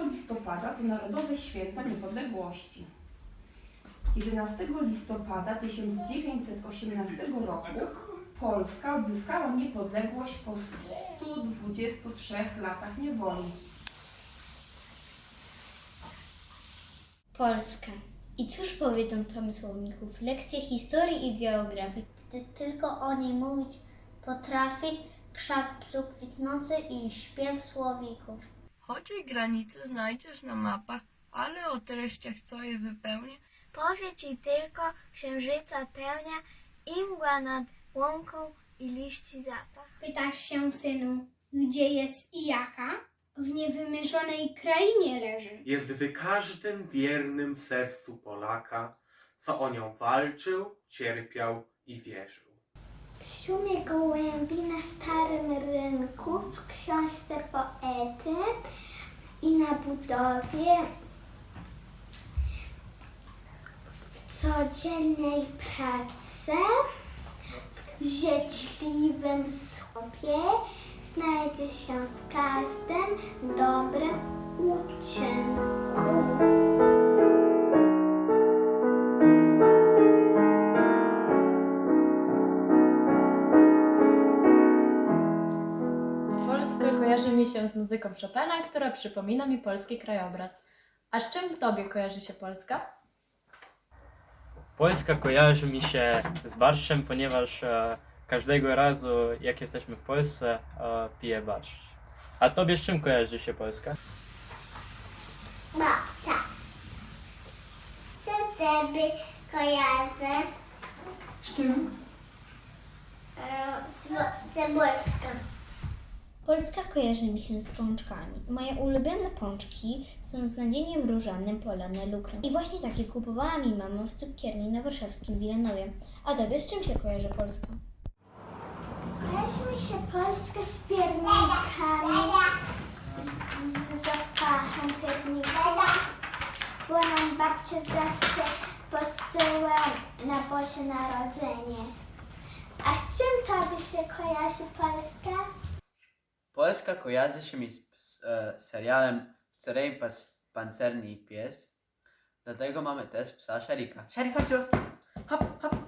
listopada to Narodowe Święto Niepodległości. 11 listopada 1918 roku Polska odzyskała niepodległość po 123 latach niewoli. Polska. I cóż powiedzą tomysłowników? Lekcje historii i geografii. Gdy tylko o niej mówić potrafi krzak psów kwitnący i śpiew słowików. Chociaż granice znajdziesz na mapach, ale o treściach, co je wypełnia, Powie ci tylko księżyca pełnia i mgła nad łąką i liści zapach. Pytasz się, synu, gdzie jest i jaka? W niewymierzonej krainie leży. jest w każdym wiernym sercu Polaka, co o nią walczył, cierpiał i wierzył. W szumie gołębi na starym rynku, w książce na budowie, w codziennej pracy, w życzliwym słowie, znajdzie się w każdym dobrym uczynku. Kojarzy mi się z muzyką Chopina, która przypomina mi polski krajobraz. A z czym tobie kojarzy się Polska? Polska kojarzy mi się z barszczem, ponieważ e, każdego razu, jak jesteśmy w Polsce, e, piję barszcz. A tobie z czym kojarzy się Polska? Babcia. Co tobie kojarzę? Z czym? Cebulska. Polska kojarzy mi się z pączkami. Moje ulubione pączki są z nadzieniem różanym polane lukrem. I właśnie takie kupowała mi mama w cukierni na warszawskim Wilanowie. A tobie z czym się kojarzy Polska? Kojarzy mi się Polska z piernikami, z, z zapachem pierników, bo nam babcia zawsze posyła na Boże Narodzenie. A z czym tobie się kojarzy Polska? Polska kojarzy się mi z, z e, serialem Cerej Pancerny i Pies. Dlatego mamy też psa Szerika. Szerik, chodź tu! Hop, hop!